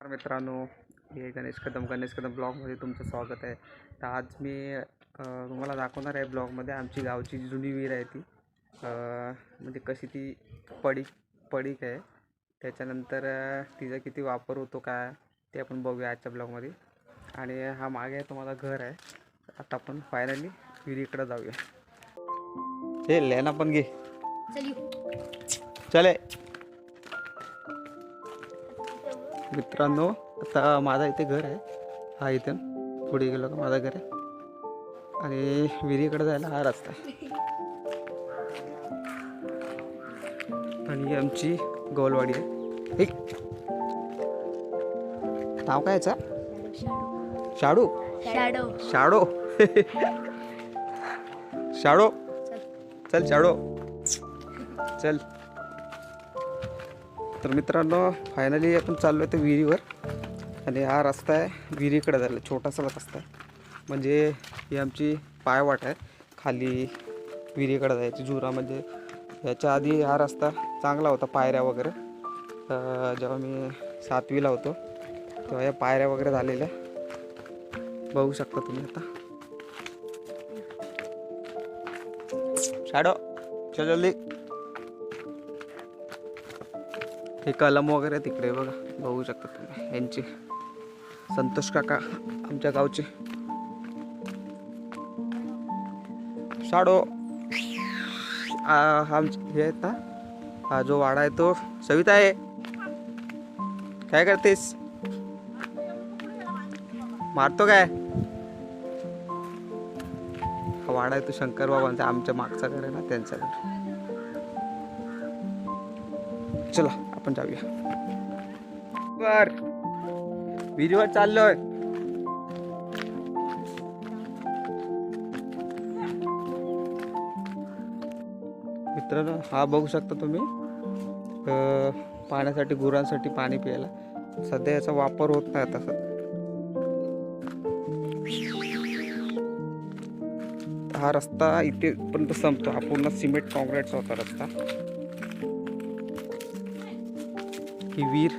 मित्रांनो हे गणेश कदम गणेश कदम ब्लॉगमध्ये तुमचं स्वागत आहे. तर आज मी तुम्हाला दाखवणार आहे ब्लॉगमध्ये आमची गावची जुनी विहीर आहे ती. म्हणजे कशी ती पडीक पडीक आहे. त्याच्यानंतर तिचा किती वापर होतो काय ते आपण बघूया आजच्या ब्लॉगमध्ये. आणि हा मागे तुम्हाला घर आहे. आता आपण फायनली विहिरीकडे जाऊया. हे लेना पण घे. चले मित्रांनो आता माझा इथे घर आहे. हा इथून पुढे गेलो का माझं घर आहे. आणि विहिरीकडे जायला हा रस्ता आहे. आणि आमची गोलवाडी आहे. हे नाव काय याचं? शाडू. शॅडो. शाडो. शाडो. चल शाडो. चल. तर मित्रांनो फायनली आपण चाललो आहे त्या विहिरीवर. आणि हा रस्ता आहे विहिरीकडे झाला छोटासा रस्ता आहे. म्हणजे ही आमची पायवाट आहे खाली विहिरीकडे जायची जुरा म्हणजे. याच्या आधी हा रस्ता चांगला होता पायऱ्या वगैरे. जेव्हा मी सातवीला होतो तेव्हा या पायऱ्या वगैरे झालेल्या. बघू शकता तुम्ही आता. शाडो चल जल्दी. हे कलम वगैरे तिकडे बघा बघू शकता तुम्ही. यांची संतोष काका आमच्या गावचे. साडो आ, हे आहेत ना? हा जो वाडा आहे तो. सविता आहे. काय करतेस? मारतो काय? हा वाडा आहे तो शंकर बाबांचा आमच्या मागचा घर आहे ना त्यांचा घर. चला आपण जाऊया. बर विहिरीवर चाललोय. मित्रांनो हा बघू शकता तुम्ही पाण्यासाठी गुरांसाठी पाणी प्यायला. सध्या याचा वापर होत नाही तसा हा रस्ता इथेपर्यंत संपतो. हा पूर्ण सिमेंट कॉन्क्रीटचा होता रस्ता. ही विहीर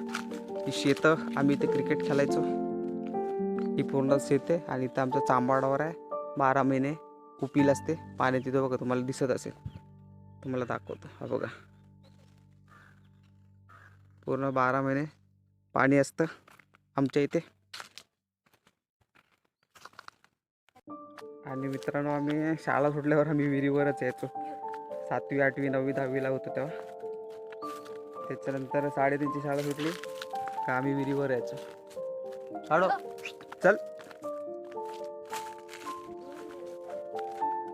ही शेतं आम्ही इथे क्रिकेट खेळायचो. ही पूर्ण शेत आहे आणि इथं आमचं चांबाडावर आहे. बारा महिने उपील असते. पाणी तिथं बघा तुम्हाला दिसत असेल. तुम्हाला दाखवतो. हा बघा. पूर्ण बारा महिने पाणी असतं आमच्या इथे. आणि मित्रांनो आम्ही शाळा सुटल्यावर आम्ही विहिरीवरच यायचो. सातवी आठवी नववी दहावीला होतो तेव्हा. त्याच्यानंतर साडेतीनची शाळा सुटली का आम्ही विहिरीवर यायचो. शाळो चल.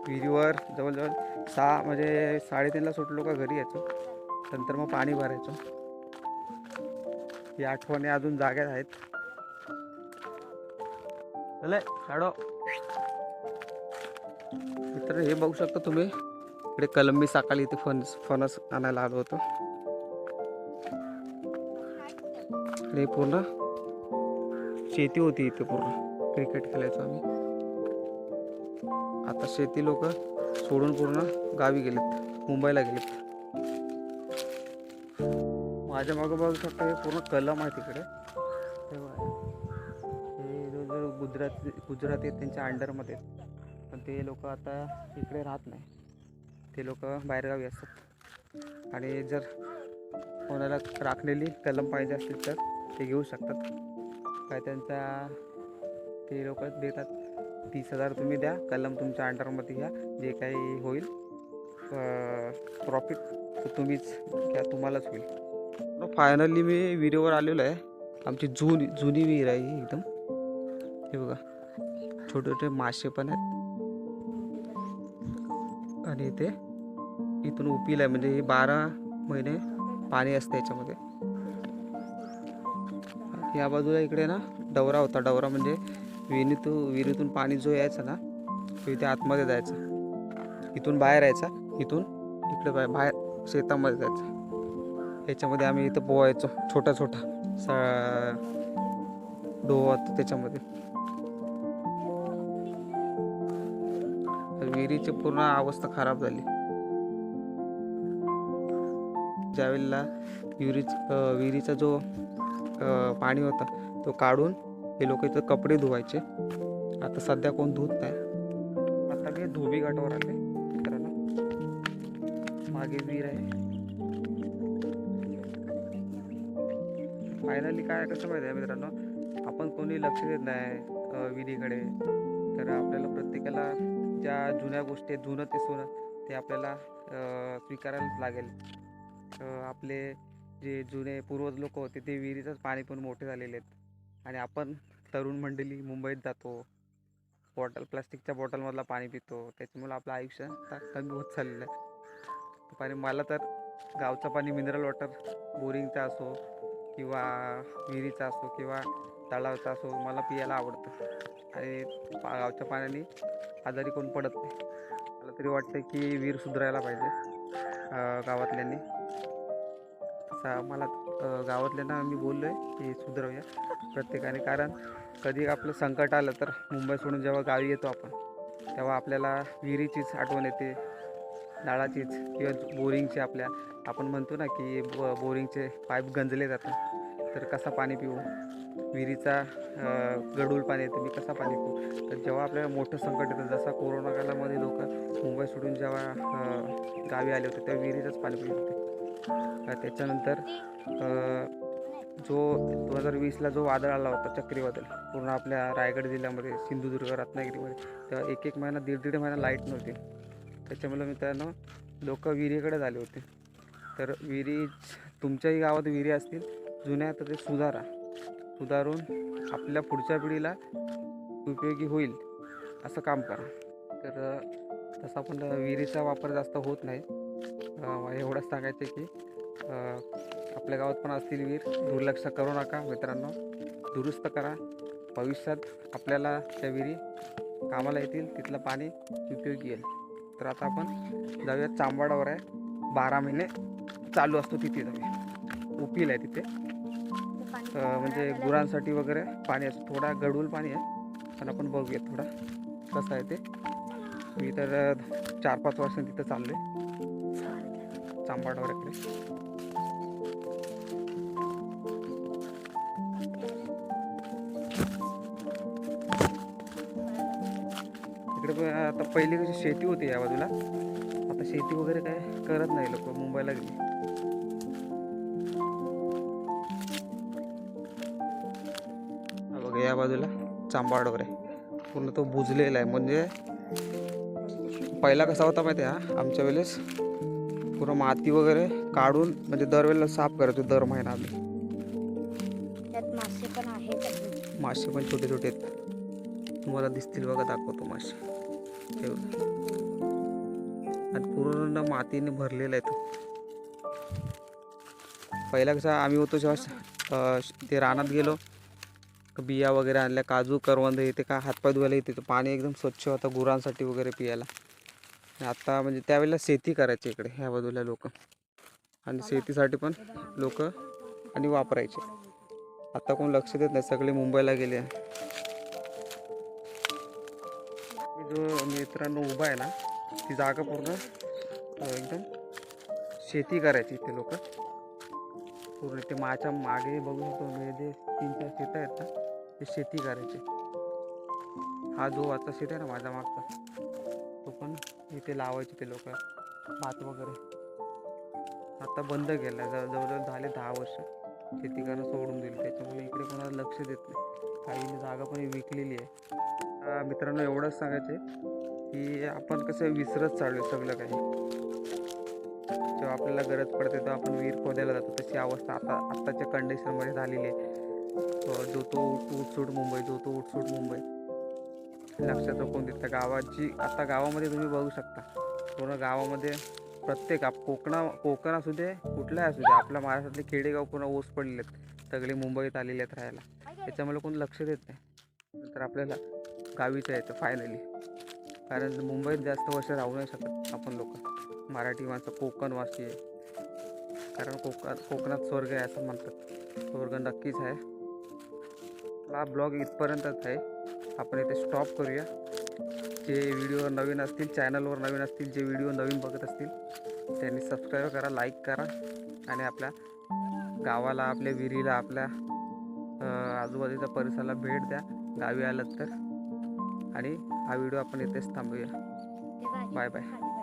विहिरीवर जवळजवळ सहा म्हणजे साडेतीनला सुटलो का घरी यायचो. नंतर मग पाणी भरायचो. या आठवणी अजून जाग्यात आहेत. चले शाळो मित्र हे बघू शकता तुम्ही. इकडे कलंबी साकाली इथे फणस फणस आणायला आलो होतो. आणि पूर्ण शेती होती इथे पूर्ण. क्रिकेट खेळायचो आम्ही. आता शेती लोक सोडून पूर्ण गावी गेलेत. मुंबईला गेलेत. माझ्या मागं बघू शकता हे पूर्ण कलम आहे तिकडे. हे जो गुजरात गुजराती आहेत त्यांच्या अंडरमध्ये पण ते लोक आता इकडे राहत नाही. ते लोक बाहेरगावी असतात. आणि जर कोणाला राखलेली कलम पाहिजे असतील तर ते घेऊ शकतात. काय त्यांचा ते लोक देतात. तीस हजार तुम्ही द्या कलम तुमच्या अंडरमध्ये घ्या जे काही होईल प्रॉफिट तुम्हीच घ्या तुम्हालाच होईल. फायनली मी विहिरीवर आलेलो आहे. आमची जुनी जुनी विहीर आहे ही एकदम. हे बघा छोटे छोटे मासे पण आहेत. आणि इथे इथून उपिल आहे म्हणजे हे बारा महिने पाणी असतं याच्यामध्ये. या बाजूला इकडे ना डवरा होता. डवरा म्हणजे विहिरीतून विहिरीतून पाणी जो यायचा ना तो इथे आतमध्ये जायचा. इथून बाहेर यायचा. इथून इकडे बाहेर बाहेर शेतामध्ये जायचा. याच्यामध्ये आम्ही इथं पोहायचो छोटा छोटा. सा डोहा होता त्याच्यामध्ये. विहिरीची पूर्ण अवस्था खराब झाली. ज्यावेळेला विहिरीच विहिरीचा जो पाणी होतं तो काढून हे लोक इथं कपडे धुवायचे. आता सध्या कोण धुत नाही. आता मी धोबी घाटावर आले. मित्रांनो मागे विहीर आहे. फायनली काय कसं माहिती आहे मित्रांनो? आपण कोणी लक्ष देत नाही विहिरीकडे. तर आपल्याला प्रत्येकाला ज्या जुन्या गोष्टी आहेत जुनं ते सोनं ते आपल्याला स्वीकारायला स्वीकारायलाच लागेल. आपले जे जुने पूर्वज लोक होते ते विहिरीचंच पाणी पण मोठे झालेले आहेत. आणि आपण तरुण मंडळी मुंबईत जातो. बॉटल प्लास्टिकच्या बॉटलमधला पाणी पितो. त्याच्यामुळे आपलं आयुष्य कमी होत चाललेलं आहे पाणी मला तर गावचं पाणी मिनरल वॉटर बोरिंगचा असो किंवा विहिरीचा असो किंवा तलावाचा असो मला पियाला आवडतं. आणि गावच्या पाण्याने आजारी कोण पडत नाही. मला तरी वाटतं की विहीर सुधारायला पाहिजे. गावातल्यांनी. असा मला गावातल्यांना मी बोललो आहे की सुधरवूया प्रत्येकाने. कारण कधी आपलं संकट आलं तर मुंबई सोडून जेव्हा गावी येतो आपण तेव्हा आपल्याला विहिरीचीच आठवण येते नाळाचीच किंवा बोरिंगची आपल्या. आपण म्हणतो ना की ब बोरिंगचे पाईप गंजले जातात तर कसा पाणी पिऊ? विहिरीचा अं, गढूळ पाणी येतं मी कसा पाणी पिऊ तर जेव्हा आपल्याला मोठं संकट येतं जसा कोरोना काळामध्ये लोक मुंबई सोडून जेव्हा गावी आले होते तेव्हा विहिरीचंच पाणी पित होते. त्याच्यानंतर जो दोन हजार वीसला जो वादळ आला होता चक्रीवादळ पूर्ण आपल्या रायगड जिल्ह्यामध्ये सिंधुदुर्ग रत्नागिरीमध्ये तेव्हा एक एक महिना दीड दीड महिना लाइट नव्हती. त्याच्यामुळे मित्रांनो लोक विहिरीकडे झाले होते. तर विहिरी तुमच्याही गावात विहिरी असतील जुन्या तर ते सुधारा. सुधारून आपल्या पुढच्या पिढीला उपयोगी होईल असं काम करा. तर तसं तसा पण विहिरीचा वापर जास्त होत नाही. एवढंच सांगायचं आहे की आपल्या गावात पण असतील विहीर दुर्लक्ष करू नका मित्रांनो. दुरुस्त करा. भविष्यात आपल्याला त्या विहिरी कामाला येतील तिथलं पाणी उपयोगी येईल. तर आता आपण जाऊया चांबाडावर आहे. बारा महिने चालू असतो तिथे जाऊया. उपील आहे तिथे. म्हणजे गुरांसाठी वगैरे पाणी असतं थोडा गडूल पाणी आहे. पण आपण बघूया थोडा कसं आहे ते. मी तर चार पाच वर्षांनी तिथं चाललो आहे इकडे. इकडे पण आता पहिली कशी शेती होती या बाजूला. आता शेती वगैरे काय करत नाही लोक मुंबईला गेली. हा बघा या बाजूला चांबाडवर आहे पूर्ण तो बुजलेला आहे. म्हणजे पहिला कसा होता माहिती आहे हा? आमच्या वेळेस पूर्ण माती वगैरे काढून म्हणजे दरवेळेला साफ करायचो दर महिना आम्ही. मासे पण आहेत अजून. मासे पण छोटे छोटे आहेत. तुम्हाला दिसतील बघा दाखवतो मासे. आणि पूर्ण मातीने भरलेला आहे तो. पहिला कसा आम्ही होतो जेव्हा ते रानात गेलो बिया वगैरे आणल्या काजू करवंद येते का हातपाय धुवायला येते तर पाणी एकदम स्वच्छ होतं गुरांसाठी वगैरे पियाला. आता म्हणजे त्यावेळेला शेती करायची इकडे ह्या बाजूला लोक. आणि शेतीसाठी पण लोक आणि वापरायचे. आता कोण लक्ष देत नाही सगळे मुंबईला गेले. मी जो मित्रांनो उभा आहे ना ती जागा पूर्ण एकदम शेती करायची इथे लोक. पूर्ण ते माझ्या मागे बघू शकतो म्हणजे जे तीन चार शेतं आहेत ना ते शेती करायची. हा जो आता शेत आहे ना माझ्या मागचा तो पण इथे लावायचे ते लोक. भात वगैरे. आता बंद केलं आहे जवळजवळ झाले दहा वर्ष. शेती करणं सोडून दिली. त्याच्यामुळे इकडे कोणाला लक्ष देत नाही. काही जागा पण विकलेली आहे. मित्रांनो एवढंच सांगायचे की आपण कसं विसरत चालू आहे सगळं काही. जेव्हा आपल्याला गरज पडते तेव्हा आपण विहीर खोदायला जातो. तशी अवस्था आता आत्ताच्या कंडिशनमध्ये झालेली आहे. जो तो उठ- उठसूट मुंबई जो तो उठसूट मुंबई. लक्षात कोण देतात गावाची आता गावामध्ये तुम्ही बघू शकता. पूर्ण गावामध्ये प्रत्येक आप कोकणा कोकण असू दे कुठलाही असू दे आपल्या महाराष्ट्रातले खेडेगाव पूर्ण ओस पडलेले आहेत. सगळे मुंबईत आलेले आहेत राहायला. त्याच्यामुळे कोण लक्ष देत नाही. नंतर आपल्याला गावीच यायचं फायनली कारण मुंबईत जास्त वर्ष राहू नाही शकत आपण लोक. मराठी माणसं कोकणवासी आहे. कारण कोकण कोकणात स्वर्ग आहे असं म्हणतात. स्वर्ग नक्कीच आहे. हा ब्लॉग इथपर्यंतच आहे. आपण इथे स्टॉप करूया. जे व्हिडिओ नवीन असतील चॅनलवर नवीन असतील जे व्हिडिओ नवीन बघत असतील त्यांनी सबस्क्राईब करा लाईक करा. आणि आपल्या गावाला आपल्या विहिरीला आपल्या आजूबाजूच्या परिसराला भेट द्या. गावी आलात तर. आणि हा व्हिडिओ आपण इथेच थांबूया. Bye bye.